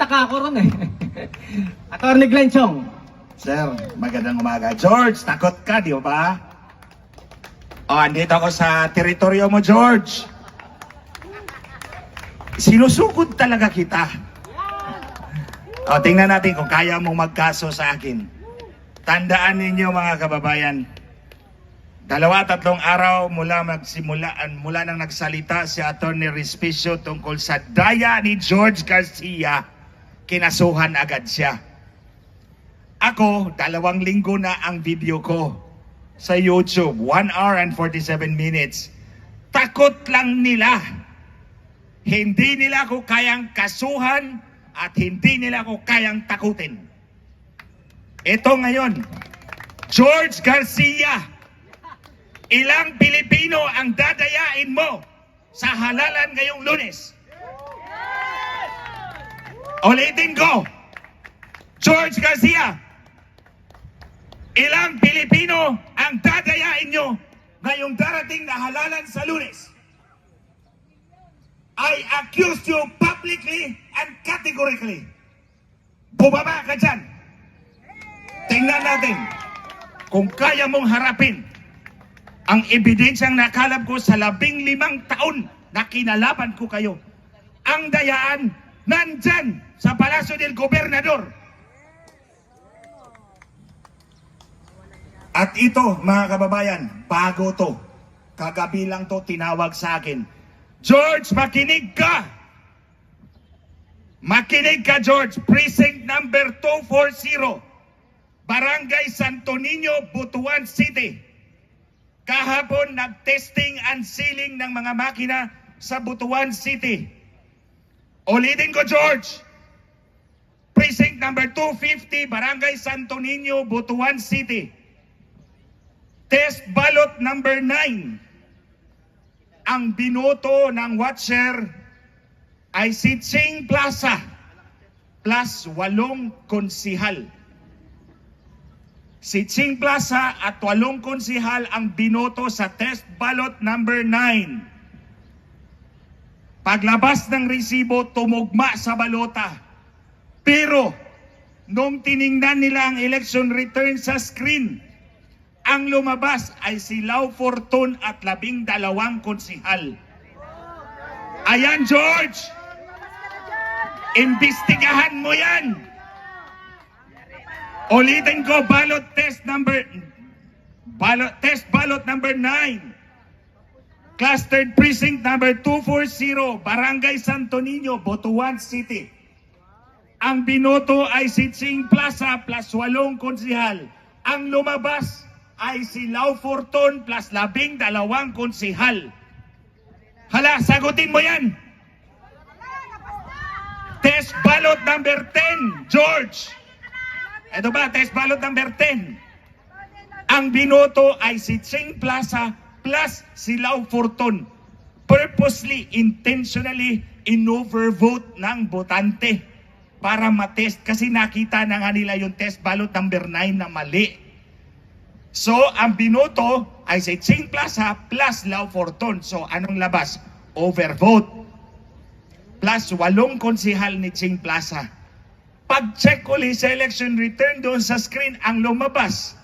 nagtataka ako ron eh. Attorney Glenn Chong. Sir, magandang umaga. George, takot ka, di ba? O, andito ako sa teritoryo mo, George. Sinusugod talaga kita. O, tingnan natin kung kaya mong magkaso sa akin. Tandaan ninyo mga kababayan, dalawa tatlong araw mula magsimulaan, mula nang nagsalita si Atty. Respicio tungkol sa daya ni George Garcia, kinasuhan agad siya. Ako, dalawang linggo na ang video ko sa YouTube. 1 hour and 47 minutes. Takot lang nila. Hindi nila ako kayang kasuhan at hindi nila ako kayang takutin. Ito ngayon, George Garcia, ilang Pilipino ang dadayain mo sa halalan ngayong lunes? Ulitin ko, George Garcia, ilang Pilipino ang dadayain nyo ngayong darating na halalan sa lunes? I accuse you publicly and categorically. Bumaba ka dyan. Tingnan natin kung kaya mong harapin ang ebidensyang nakalap ko sa labing limang taon na kinalaban ko kayo. Ang dayaan nandyan sa Palasyo del Gobernador. At ito, mga kababayan, bago to. Kagabi lang to tinawag sa akin. George, makinig ka! Makinig ka, George. Precinct number 240. Barangay Santo Niño, Butuan City. Kahapon, nag-testing and sealing ng mga makina sa Butuan City. Ulitin ko, George. Precinct number 250, Barangay Santo Niño, Butuan City. Test ballot number 9. Ang binoto ng watcher ay si Ching Plaza plus walong konsihal. Si Ching Plaza at walong konsihal ang binoto sa test ballot number 9. Paglabas ng resibo, tumugma sa balota. Pero, nung tiningnan nila ang election return sa screen, ang lumabas ay si Lau Fortun at labing dalawang konsihal. Ayan, George! Imbestigahan mo yan! Ulitin ko, ballot test number... Ballot, test ballot number 9. Clustered precinct number 240, Barangay Santo Niño, Botuan City. Ang binoto ay si Ching Plaza plus walong konsihal. Ang lumabas ay si Lau Fortun plus labing dalawang konsihal. Hala, sagutin mo yan! Test ballot number 10, George. Ito ba, test ballot number 10. Ang binoto ay si Ching Plaza plus si Lau Fortun. Purposely, intentionally, in-overvote ng botante para matest kasi nakita na nga nila yung test ballot number 9 na mali. So, ang binoto ay si Ching Plaza plus Lau Fortun. So, anong labas? Overvote. Plus, walong konsihal ni Ching Plaza. Pag-check uli sa election return doon sa screen, ang lumabas